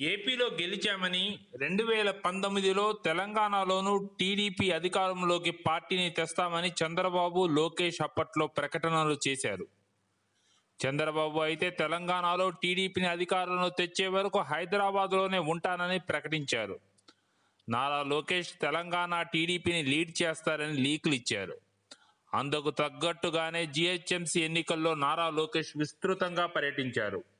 ఏపీలో గెలిచామని రెండు వేల పంతొమ్మిదిలో తెలంగాణలోనూ టీడీపీ అధికారంలోకి పార్టీని తెస్తామని చంద్రబాబు లోకేష్ అప్పట్లో ప్రకటనలు చేశారు. చంద్రబాబు అయితే తెలంగాణలో టీడీపీని అధికారంలో తెచ్చే వరకు హైదరాబాద్లోనే ఉంటానని ప్రకటించారు. నారా లోకేష్ తెలంగాణ టీడీపీని లీడ్ చేస్తారని లీకులు ఇచ్చారు. అందుకు తగ్గట్టుగానే జీహెచ్ఎంసీ ఎన్నికల్లో నారా లోకేష్ విస్తృతంగా పర్యటించారు.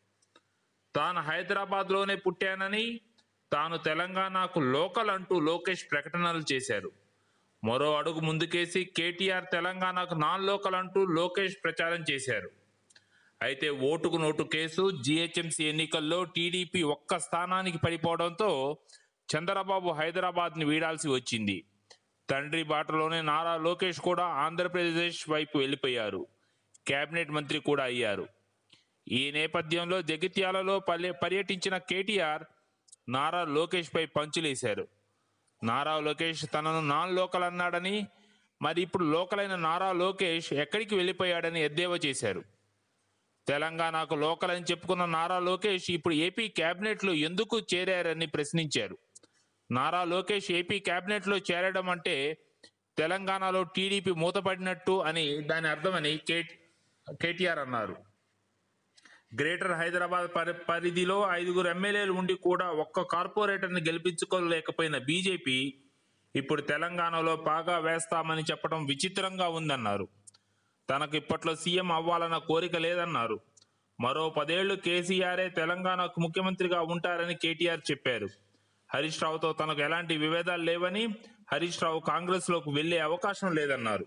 తాను హైదరాబాద్లోనే పుట్టానని తాను తెలంగాణకు లోకల్ అంటూ లోకేష్ ప్రకటనలు చేశారు. మరో అడుగు ముందుకేసి కేటీఆర్ తెలంగాణకు నాన్ లోకల్ అంటూ లోకేష్ ప్రచారం చేశారు. అయితే ఓటుకు నోటు కేసు జీహెచ్ఎంసీ ఎన్నికల్లో టీడీపీ ఒక్క స్థానానికి పడిపోవడంతో చంద్రబాబు హైదరాబాద్ని వీడాల్సి వచ్చింది. తండ్రి బాటలోనే నారా లోకేష్ కూడా ఆంధ్రప్రదేశ్ వైపు వెళ్ళిపోయారు. కేబినెట్ మంత్రి కూడా అయ్యారు. ఈ నేపథ్యంలో జగిత్యాలలో పల్లె- పర్యటించిన కేటీఆర్ నారా లోకేష్ పై పంచులేశారు. నారా లోకేష్ తనను నాన్ లోకల్ అన్నాడని మరి ఇప్పుడు లోకలైన నారా లోకేష్ ఎక్కడికి వెళ్ళిపోయాడని ఎద్దేవా చేశారు. తెలంగాణకు లోకల్ అని చెప్పుకున్న నారా లోకేష్ ఇప్పుడు ఏపీ క్యాబినెట్లో ఎందుకు చేరారని ప్రశ్నించారు. నారా లోకేష్ ఏపీ క్యాబినెట్లో చేరడం అంటే తెలంగాణలో టీడీపీ మూతపడినట్టు అని దాని అర్థమని కే- కేటీఆర్ అన్నారు. గ్రేటర్ హైదరాబాద్ పరి- పరిధిలో ఐదుగురు ఎమ్మెల్యేలు ఉండి కూడా ఒక్క కార్పొరేటర్ని గెలిపించుకోలేకపోయిన బీజేపీ ఇప్పుడు తెలంగాణలో బాగా వేస్తామని చెప్పడం విచిత్రంగా ఉందన్నారు. తనకు ఇప్పట్లో సీఎం అవ్వాలన్న కోరిక లేదన్నారు. మరో పదేళ్ళు కేసీఆరే తెలంగాణకు ముఖ్యమంత్రిగా ఉంటారని కేటీఆర్ చెప్పారు. హరీష్ రావుతో తనకు ఎలాంటి విభేదాలు లేవని హరీష్ రావు కాంగ్రెస్లోకి వెళ్ళే అవకాశం లేదన్నారు.